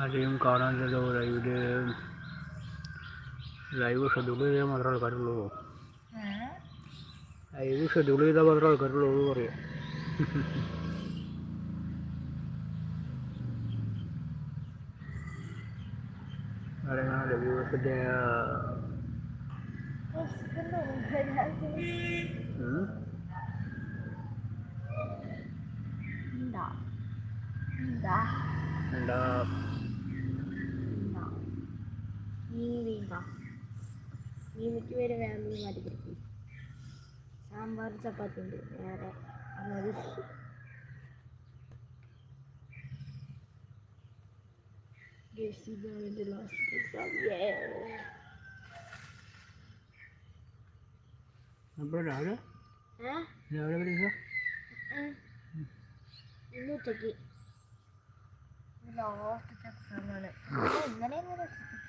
ആരെയും കാണാനില്ലല്ലോ ലൈവിൽ ലൈവ് ഷെഡ്യൂൾ ചെയ്താൽ മാത്രമേ ആൾക്കാരുള്ളൂ. ലൈവ് ഷെഡ്യൂൾ ചെയ്താൽ മാത്രമേ ആൾക്കാരുള്ളൂ പറയാം. അറിയാം വ്യൂവേഴ്സിന്റെ എന്താ? എന്താ? നീ വീണ്ട നീ മിക്ക പേര് വേറെ നീ മാറ്റി സാമ്പാർ ചപ്പാത്തി ഉണ്ട്. വേറെ last exam. Yeah. അപ്പോൾ രാവിലെ? ഏഹ് രാവിലെ പരീക്ഷ ഇന്ന് ഉച്ചയ്ക്ക് ലാസ്റ്റ് എക്സാമാണ് ഇന്നലെ എക്സാം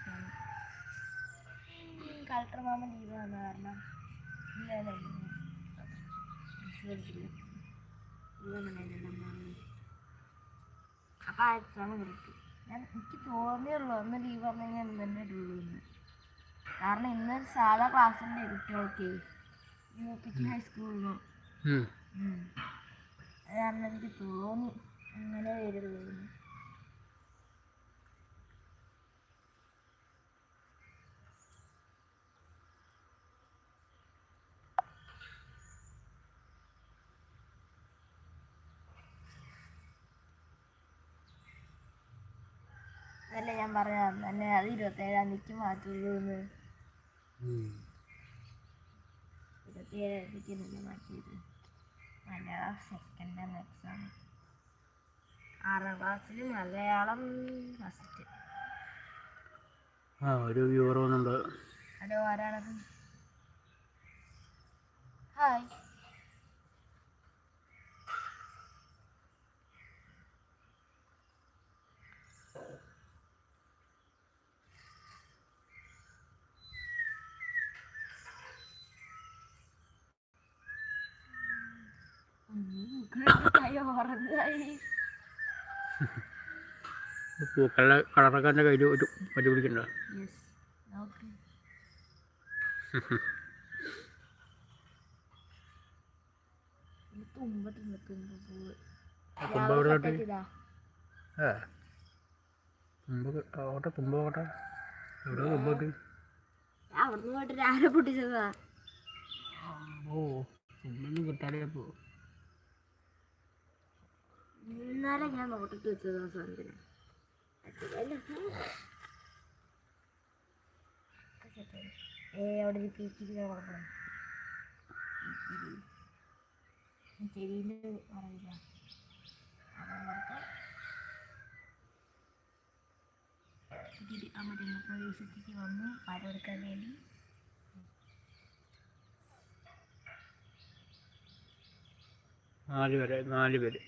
കളക്ടർ മാമ ലീവ് വന്ന കാരണം അപ്പം ആ എക്സാം കിട്ടി ഞാൻ എനിക്ക് തോന്നിയുള്ളൂ അന്ന് ലീവ് പറഞ്ഞു കഴിഞ്ഞാൽ ഇന്ന് തന്നെ ലീവ് എന്ന്. കാരണം ഇന്ന് സാധാ ക്ലാസ്സിന്റെ കുട്ടികൾക്ക് യു പിക്ക് ഹൈസ്കൂളിലും അത് കാരണം എനിക്ക് തോന്നി അങ്ങനെ വരുള്ളൂ അതല്ലേ ഞാൻ പറഞ്ഞത് തന്നെ അത് ഇരുപത്തേഴാം തീയതിക്ക് മാറ്റുള്ളൂ എന്ന് ഇരുപത്തിയേഴാം തീയതിക്ക് തന്നെ മാറ്റിയത് മലയാളം എക്സാം ആറാം ക്ലാസ്സിൽ മലയാളം ഫസ്റ്റ് ആ ഒരു വ്യൂവർ വന്നുണ്ട്. ഹലോ ആരാണത്? ഹായ് ഉറങ്ങായി കളറൊക്കെ എന്റെ കയ്യിൽ ഒരു പറ്റി പിടിക്കണ്ട തുമ്പ എവിടെ ഏ തുമ്പ ഓട്ടെ തുമ്പ ഓട്ടെ. എവിടെ തുമ്പ കിട്ടി? ഞാൻ അവിടുന്ന് പോയിട്ട് രാവിലെ പൊട്ടിച്ചതാ. ഓ തുമ്പൊന്നും കിട്ടാതെ പോ ഇന്നലെ ഞാൻ നോട്ടിട്ട് വെച്ചതാ ഏ അവിടെ ഒരു അറിയില്ല വന്നു കൊടുക്കാൻ വേണ്ടി. നാല് പേര് നാല് പേര്.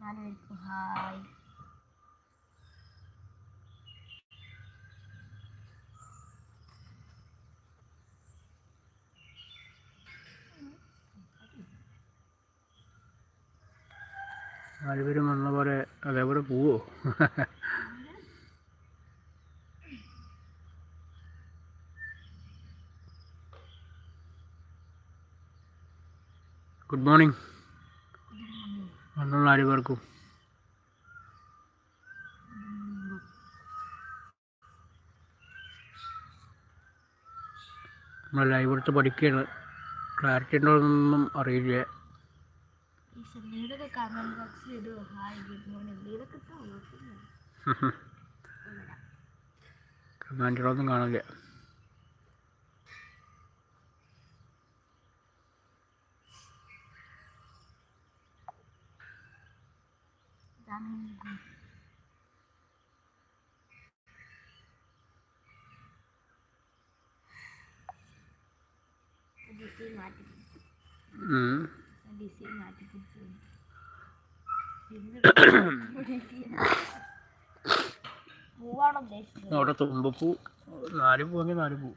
നാല് പേർക്ക് ഹായ്. നാലുപേരും വന്ന പോലെ അതേപോലെ പോവോ? Good morning. വന്നുള്ള നാല് പേർക്കും നമ്മൾ ലൈവ് എടുത്ത് പഠിക്കുകയാണ്. ക്ലാരിറ്റി ഉണ്ടോന്നൊന്നും അറിയില്ല. ഈ എന്തെങ്കിലുമൊക്കെ കമന്റ് ബോക്സിൽ ഇടുമോ ഹായ് ഗുഡ് മോർണിംഗ് എന്തെങ്കിലുമൊക്കെ ഇട്ടോ കുഴപ്പമില്ല കമാൻഡുകളൊന്നും കാണില്ല പിടിച്ചു. പൂവാണോ തുമ്പപ്പൂ നാല് പൂവെങ്കിൽ നാല് പൂ.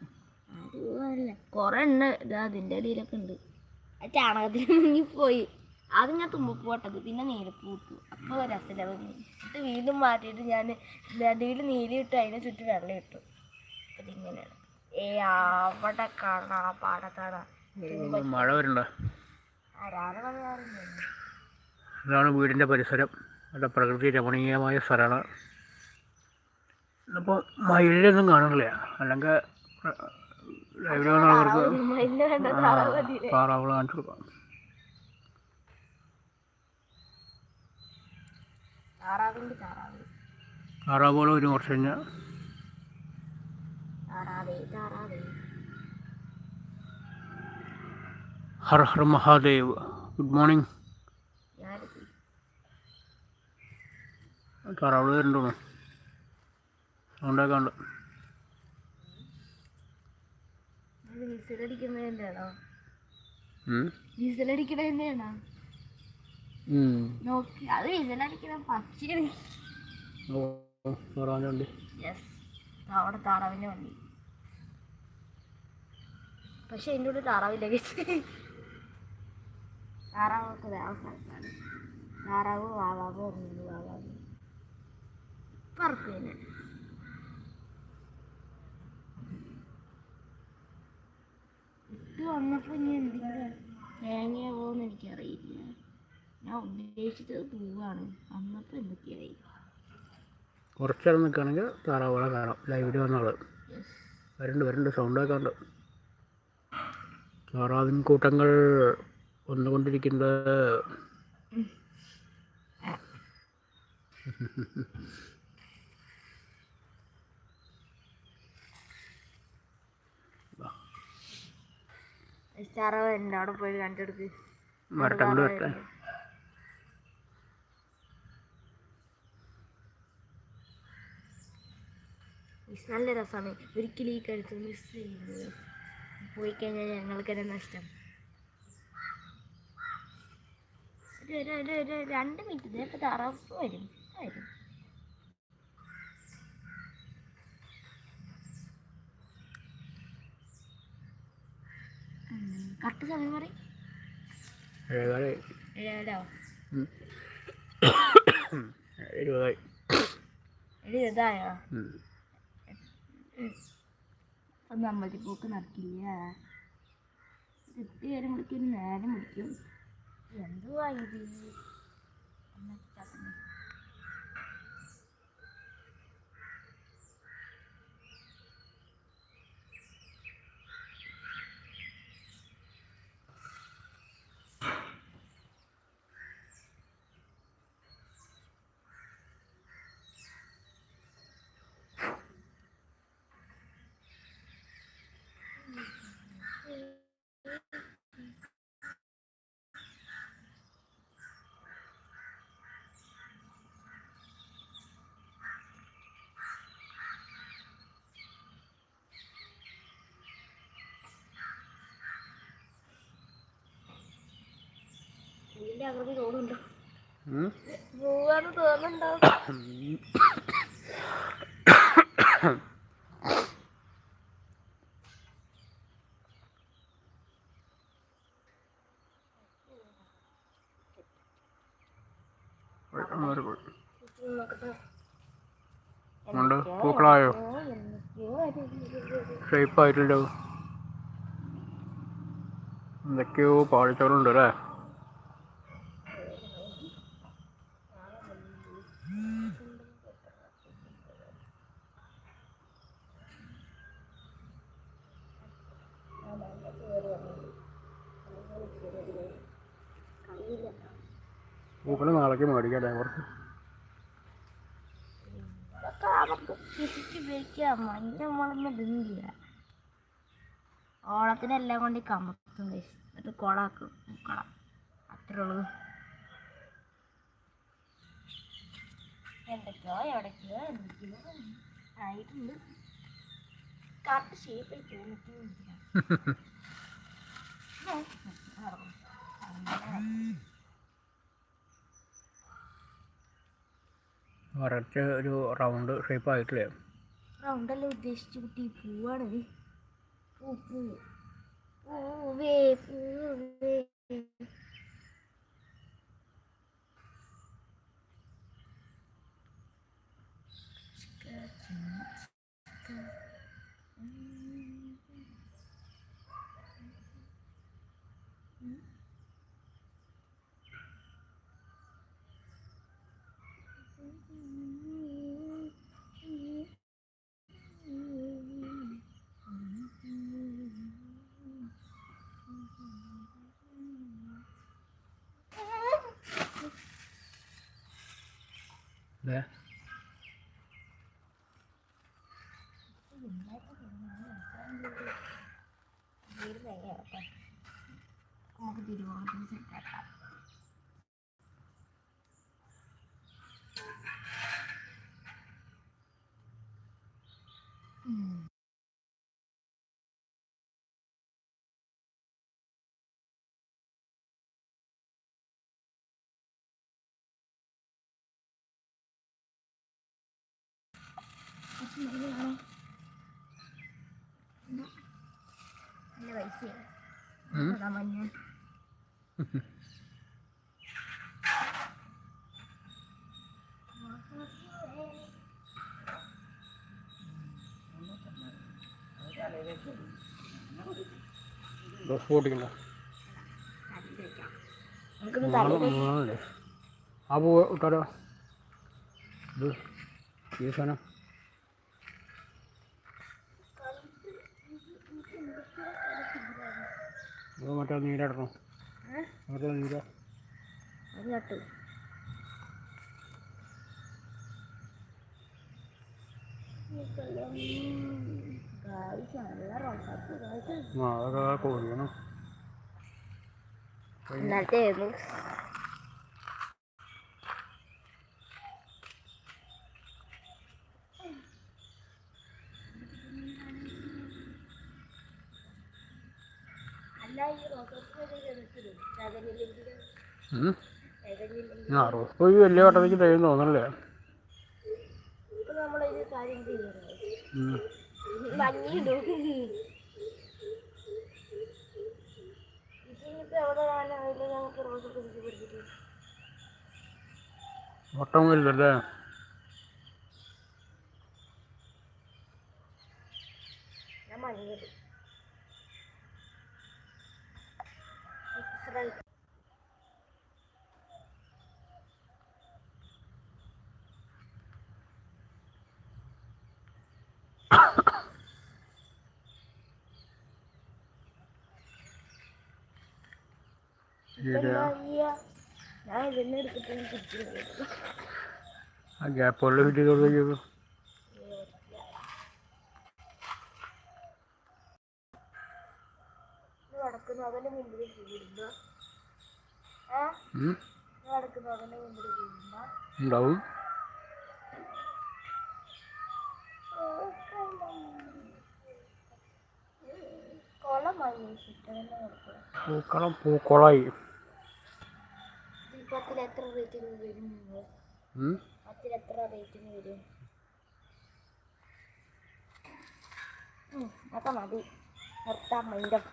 പൂവല്ല കൊറേ ഇതാ അതിന്റെ ഇടയിലൊക്കെ ഉണ്ട്. ആ ചാണകത്തിൽ മുങ്ങിപ്പോയി ആദ്യം ഞാൻ തുമ്പപ്പൂ ഇട്ടത് പിന്നെ നീലപ്പൂ ഇട്ടു. അപ്പോൾ രസമില്ല ഇത് വീണ്ടും മാറ്റിയിട്ട് ഞാൻ നടുവിൽ നീല ഇട്ടു അതിനെ ചുറ്റും വെള്ളം ഇട്ടു. അതിങ്ങനെയാണ് ഏ അവിടെ കാണാ പാടത്താണ് മഴ വരണ്ട? ഇതാണ് വീടിന്റെ പരിസരം. നല്ല പ്രകൃതി രമണീയമായ സ്ഥലമാണ്. ഇന്നിപ്പോൾ മയിലൊന്നും കാണുന്നില്ല. അല്ലെങ്കിൽ ലൈബ്രറി മതിയില്ലേ കാണിച്ചു കൊടുക്കാം. താറാവുണ്ട് താറാവ് താറാവുകൾ ഒരു കുറച്ച് കഴിഞ്ഞാൽ താറാവേ താറാവേ ഹർ ഹർ മഹാദേവ്. Good morning. താറാവ് വരുന്നുണ്ടോ അതുകൊണ്ടൊക്കെ ഉണ്ട് ഇത് വിസിലടിക്കുന്നതിന്റെ ആണോ ഉം. വിസിലടിക്കണതിന്റെ ആണോ. നോക്കി. അത് വിസിലടിക്കണ പക്ഷിയാണ് ഉണ്ട് യെസ് അവിടെ താറാവിന്റെ വണ്ടി. പക്ഷെ എന്റെ കൂടെ താറാവില്ല താറാവൊക്കെ വേറെ സ്ഥലത്താണ്. താറാവ് വാവാവ് ഉറങ്ങുന്നു വാവാവ്. പറക്കും തന്നെ ഇട്ട് വന്നപ്പോൾ ഇനി എന്തെങ്കിലും തേങ്ങയാവോന്ന് എനിക്കറിയില്ല. ഞാൻ ഉദ്ദേശിച്ചത് പൂവാണ്. വന്നപ്പോൾ എന്തൊക്കെയായി? കുറച്ച് നേരം നിൽക്കുകയാണെങ്കിൽ താറാവുകളെ കാണാം. ലൈവിൽ വന്നാൾ യെസ് വരുന്നുണ്ട് വരുന്നുണ്ട്. സൗണ്ടൊക്കെ ഉണ്ട്. താറാവിൻ കൂട്ടങ്ങൾ വന്നുകൊണ്ടിരിക്കുന്നത്. താറാവ് എന്റെ അവിടെ പോയി കണ്ടെടുക്ക്. വരട്ടെ വരട്ടെ മിസ് നല്ല രസമാണ്. ഒരിക്കലും ഈ കഴുത്ത് മിസ് ചെയ്യുന്നത്. പോയി കഴിഞ്ഞാൽ ഞങ്ങൾക്ക് തന്നെ നഷ്ടം. ഒരു ഒരു ഒരു ഒരു രണ്ട് മിനിറ്റ് ഇതിപ്പോൾ തറപ്പ് വരും. വരും. കറക്റ്റ് സമയം പറയും. ഏഴോ. ഇരുപതായി. അപ്പം പോക്ക് നടക്കില്ല? നേരം വിളിക്കും. നേരം വിളിക്കും എന്തുവാ ഉണ്ട് പൂക്കളായോ ഷേപ്പായിട്ടുണ്ടോ എന്തൊക്കെയോ പാളിച്ചവരുണ്ടല്ലേ ഷേപ്പ് ആയിട്ടില്ലോ എന്തൊക്കെയോ പാഴ്ചകളുണ്ട് അല്ലേ? പൂക്കൾ നാളേക്ക് മേടിക്കാം കുറച്ച്. ഓളത്തിനെല്ലാം ഓണത്തിനെല്ലാം കൊണ്ട് കമത്തും. എന്നിട്ട് കുളാക്കും കുള അത്രേ ഉള്ളൂ. എന്തൊക്കെയോ എവിടേക്കോ എന്തൊക്കെയോ ആയിട്ടുണ്ട്. കറക്റ്റ് ഷേപ്പിൽ തോന്നിട്ടില്ല വരച്ച ഒരു റൗണ്ട് ഷേപ്പ് ആയിട്ടില്ലേ? റൗണ്ടല്ല ഉദ്ദേശിച്ചു കുട്ടി പൂവാണ്. പൂ പൂ. പൂവേ പൂവേ. ഏ നമുക്ക് തിരുവോണത്തിന് സെറ്റാക്കാം നല്ല മൂന്ന് ആ പൂ ഇത് ഈ സാധനം. ഇത് മറ്റേ നീരിടണം? മറ്റേ നീര. അത് റോസാപ്പൂ ആ അതൊക്കെ കോഴിക്കണം ഇന്നലത്തെ റോസ് പോയി വലിയ വട്ടത്തേക്ക് തരും തോന്നണല്ലേ? വട്ടം നമ്മളൊരു നടക്കുന്നു അതിന്റെ മുമ്പിൽ കൂടുമ്പോ ഉണ്ടാവും. പൂക്കളം പൂക്കോളായി. പത്തിൽ എത്ര റേറ്റിന് വരും. പത്തിൽ എത്ര റേറ്റിന് വരും? അതൊക്കെ മതി. നിർത്താൻ മൈൻഡം.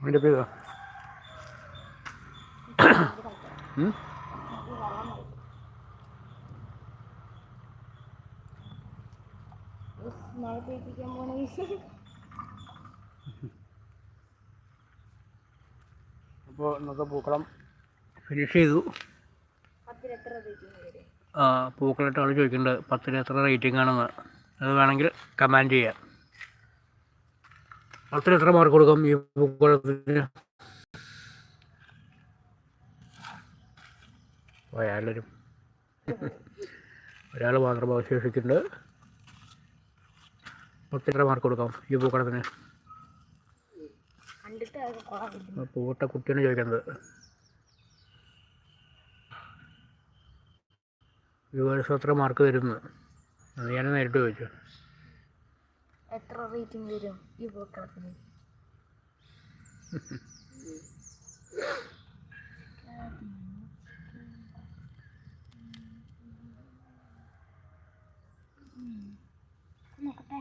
അതിന്റെ പേരാ ഉം. മഴ പെയ്പ്പിക്കാൻ പോണ വിഷയം അപ്പോൾ ഇന്നത്തെ പൂക്കളം ഫിനിഷ് ചെയ്തു. ആ പൂക്കളിട്ട് ആൾ ചോദിക്കുന്നുണ്ട് പത്തിന് എത്ര റേറ്റിംഗ് ആണെന്ന്? അത് വേണമെങ്കിൽ കമാൻഡ് ചെയ്യാം. പത്തിന് എത്ര മാർക്ക് കൊടുക്കും ഈ പൂക്കളത്തിന്? പോയാലും ഒരാൾ മാത്രം അവശേഷിക്കുന്നുണ്ട്. പത്തിന് എത്ര മാർക്ക് കൊടുക്കാം ഈ പൂക്കളത്തിന്? പൂവിട്ട കുട്ടിയാണ് ചോദിക്കുന്നത് വ്യൂവേഴ്സ് എത്ര മാർക്ക് വരുന്നു അത് ഞാൻ നേരിട്ട് ചോദിച്ചു എത്ര റേറ്റിംഗ് വരും ഈ പൂക്കളത്തിന് നോക്കട്ടെ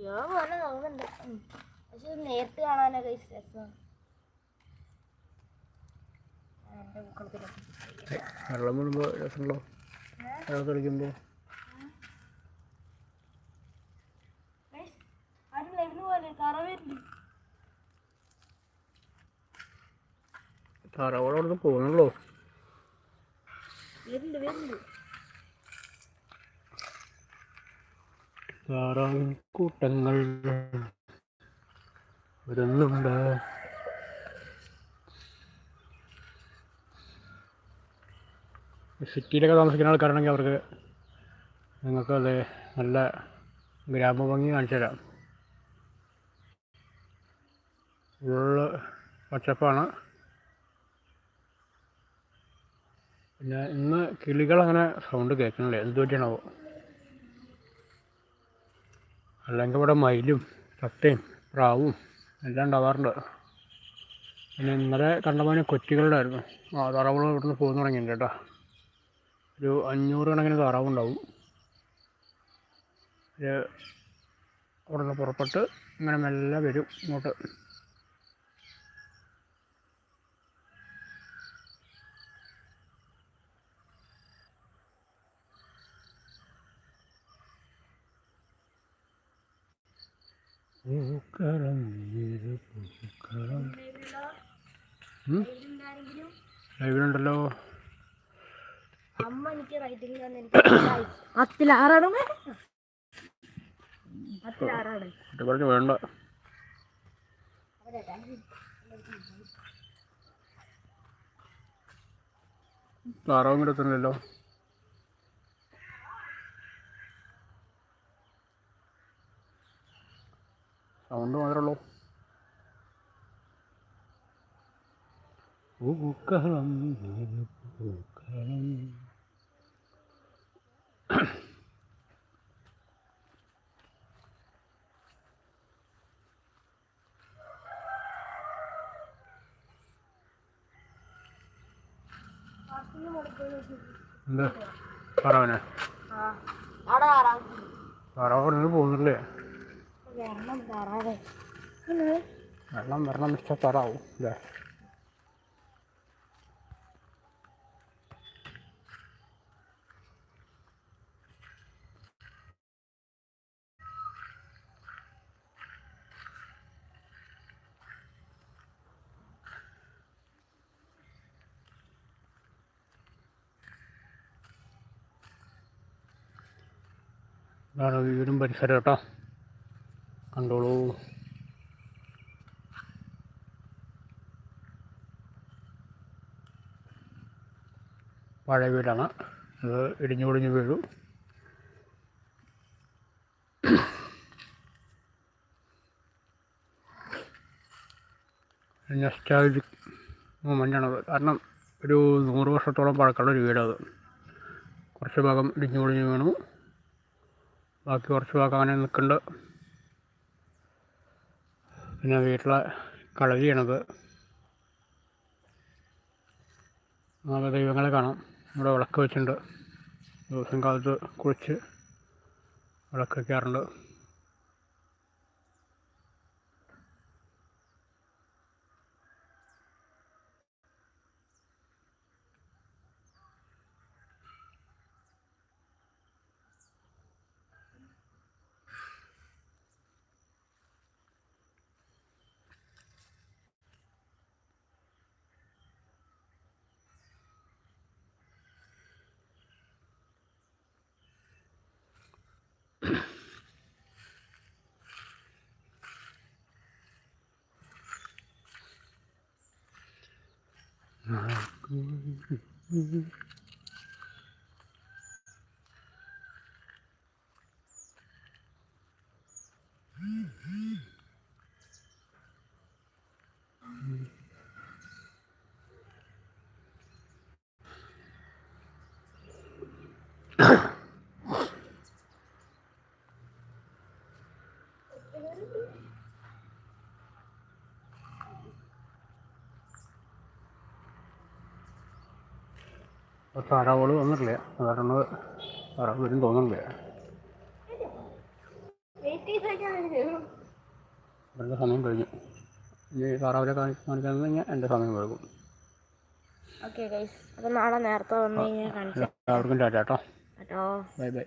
എന്തൊക്കെയോ പോലെ തോന്നുന്നുണ്ട്. പക്ഷെ നേരിട്ട് കാണാനൊക്കെ രസം എന്റെ പൂക്കളത്തിലൊക്കെ വെള്ളം വീഴുമ്പോൾ രസമുണ്ടോ? വെള്ളം പോകുന്നുള്ളൂ? വരുന്നുണ്ട് വരുന്നുണ്ട്. താറാവിൻ കൂട്ടങ്ങൾ വരുന്നുണ്ട്. സിറ്റിയിലൊക്കെ താമസിക്കുന്ന ആൾക്കാരാണെങ്കിൽ അവർക്ക് നിങ്ങൾക്കത് നല്ല ഗ്രാമഭംഗി കാണിച്ചു തരാം. ഉള്ള പച്ചപ്പാണ്. പിന്നെ ഇന്ന് കിളികൾ അങ്ങനെ സൗണ്ട് കേൾക്കണില്ല? എന്ത് പറ്റിയാണാവോ? അല്ലെങ്കിൽ ഇവിടെ മയിലും തത്തയും പ്രാവും എല്ലാം ഉണ്ടാവാറുണ്ട്. പിന്നെ ഇന്നലെ കണ്ടമാനം കൊറ്റികളുടെ ആയിരുന്നു. ആ താറാവുകൾ ഇവിടുന്ന് പോകുന്നു തുടങ്ങിയിട്ടുണ്ട് കേട്ടോ. ഒരു അഞ്ഞൂറ് കണക്കിന് താറാവുണ്ടാവും അവിടെ നിന്ന് പുറപ്പെട്ട് ഇങ്ങനെ മെല്ലെ വരും ഇങ്ങോട്ട്. പൂക്കളം ഏത് പൂക്കളം? ലൈവിലുണ്ടല്ലോ അമ്മ എനിക്ക് റൈറ്റിംഗ് എനിക്ക് പത്തിലാറാണ് പത്തിലാറാണ് കുട്ടി പറഞ്ഞ് വേണ്ട. താറാവും കൂടെ സൗണ്ട് മാത്രമേ ഉള്ളൂ. പൂക്കളം എന്താ? പറവനെ നിന്ന് പോകുന്നില്ലേ വെള്ളം വരണം താറാവും അല്ലേ? വീടും പരിസരം കേട്ടോ. കണ്ടോളൂ. പഴയ വീടാണ്. അത് ഇടിഞ്ഞു പൊടിഞ്ഞ് വീഴും. നെസ്റ്റാൾജിക് മൊമെന്റാണത് കാരണം ഒരു നൂറ് വർഷത്തോളം പഴക്കമുള്ള ഒരു വീടത് കുറച്ച് ഭാഗം ഇടിഞ്ഞു പൊടിഞ്ഞ് വീണു. ബാക്കി കുറച്ച് ഭാഗം അങ്ങനെ നിൽക്കുന്നുണ്ട്. പിന്നെ വീട്ടിലെ കളരിയാണത്. നമുക്ക് ദൈവങ്ങളെ കാണാം. ഇവിടെ വിളക്ക് വെച്ചിട്ടുണ്ട്. ദിവസം കാലത്ത് കുളിച്ച് വിളക്ക് വയ്ക്കാറുണ്ട് അപ്പോൾ താറാവുകൾ വന്നിട്ടില്ല? സാധാരണ താറാവ് വരും തോന്നുന്നില്ല ഇവരുടെ സമയം കഴിഞ്ഞു. ഇനി താറാവിനെ കാണി കാണിക്കാൻ കഴിഞ്ഞാൽ എന്റെ സമയം വൈകും. ഓക്കെ ഗൈസ് അപ്പം നാളെ നേരത്തെ വന്നു കഴിഞ്ഞാൽ എല്ലാവർക്കും ടാറ്റ കേട്ടോ കേട്ടോ ബൈ ബൈ.